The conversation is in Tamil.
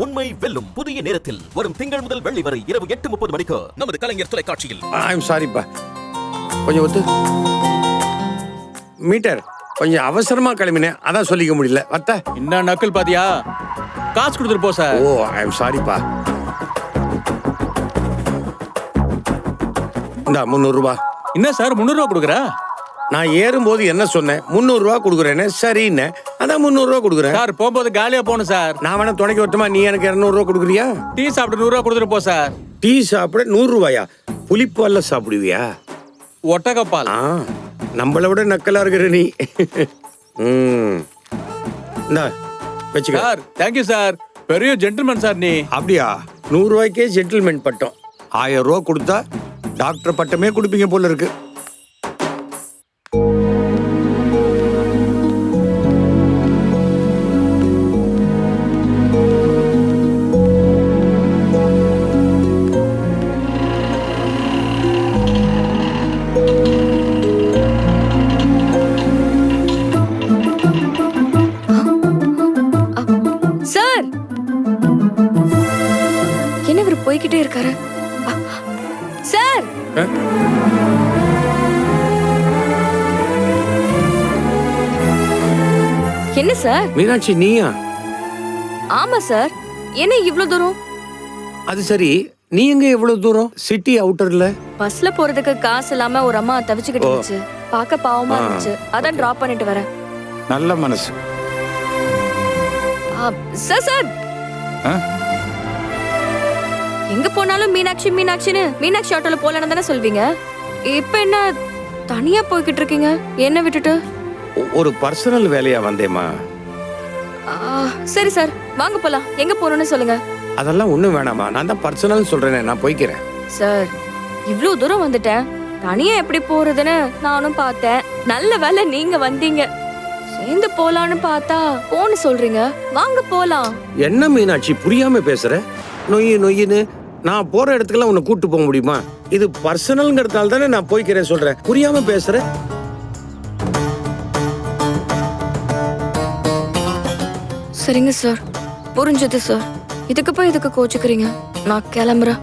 உண்மை வெல்லும் புதிய நேரத்தில் வரும் திங்கள் முதல் வெள்ளி வரை இரவு எட்டு முப்பது மணிக்கு நமது கலைஞர் தொலைக்காட்சியில். ஐம் சாரிப்பா கொஞ்சம் ஒத்து. மீட்டர் கொஞ்சம் அவசரமா கிளம்பினேன். அதான் சொல்லிக்க முடியல. வத்த. என்ன நக்கல் பாத்தியா? காசு கொடுத்துட்டு போ சார் ஓ ஐம் சாரிப்பா இந்தா முந்நூறுரூபா என்ன சார் முந்நூறுவா கொடுக்குற? நான் ஏறும்போது என்ன சொன்னேன்? முந்நூறுரூவா கொடுக்குறேன்னு சரின்னு. அதான் முந்நூறுரூவா கொடுக்குறேன். சார் போகும்போது காலியா போகணும் சார். நான் வேணா துணைக்கு வரட்டுமா? நீ எனக்கு இரநூறுவா கொடுக்குறியா? டீ சாப்பிட்டு நூறுரூவா கொடுத்துட்டு போ சார். டீ சாப்பிட நூறுரூவாயா? புளிப்பால்ல சாப்பிடுவியா? ஒட்டகப்பால். ஆ நம்மளை விட நக்கலா இருக்கிற நீ. ம். இந்தா வச்சுக்க. Sir thank you sir. பெரிய ஜென்டில்மேன் சார் நீ. அப்படியா? நூறு ரூபாய்க்கே செட்டில்மெண்ட் பட்டம். ஆயிரம் ரூபா கொடுத்தா டாக்டர் பட்டமே கொடுப்பீங்க போல இருக்கு. என்ன இவர் போய்கிட்டே இருக்காரு? சார்? என்ன சார்? மீனாட்சி நீயா? ஆமா சார். என்ன இவ்ளோ தூரம்? அது சரி. நீ எங்க எவ்வளவு தூரம்? சிட்டி அவுட்டர்ல? பஸ்ல போறதுக்கு காசு இல்லாம ஒரு அம்மா தவிச்சுக்கிட்டு இருந்துச்சு. பார்க்க பாவமா. இருந்துச்சு. அதான் டிராப் பண்ணிட்டு வரேன். நல்ல மனசு. ஆ, சார் சார்? எங்க போனாலும் மீனாட்சி மீனாட்சின்னு மீனாட்சி ஆட்டோல போலன்னு தானே சொல்வீங்க? இப்ப என்ன தனியா போய்கிட்டு இருக்கீங்க? என்ன விட்டுட்டு? ஒரு பர்சனல் வேலையா வந்தேம்மா. ஆ, சரி சார். வாங்க போலாம். எங்க போறோம்னு சொல்லுங்க. அதெல்லாம் ஒண்ணும் வேணாமா நான் தான் பர்சனல் சொல்றேனே நான் போய்க்கிறேன். சார் இவ்ளோ தூரம் வந்துட்டேன். தனியா எப்படி போறதுன்னு நானும் பார்த்தேன். நல்ல வேளை நீங்க வந்தீங்க. சேர்ந்து போலான்னு பார்த்தா போன்னு சொல்றீங்க. வாங்க போலாம். என்ன மீனாட்சி புரியாம பேசுற? நொய்யு நொய்யுன்னு. நான் போற இடத்துக்குலாம் உன்னை கூட்டு போக முடியுமா? இது பர்சனல்ங்கிறதால தானே நான் போய்க்கிறேன் சொல்றேன். புரியாம பேசுற? சரிங்க சார் புரிஞ்சது சார் இதுக்கு போய் இதுக்கு கோச்சுக்கிறீங்க? நான் கிளம்புறேன்.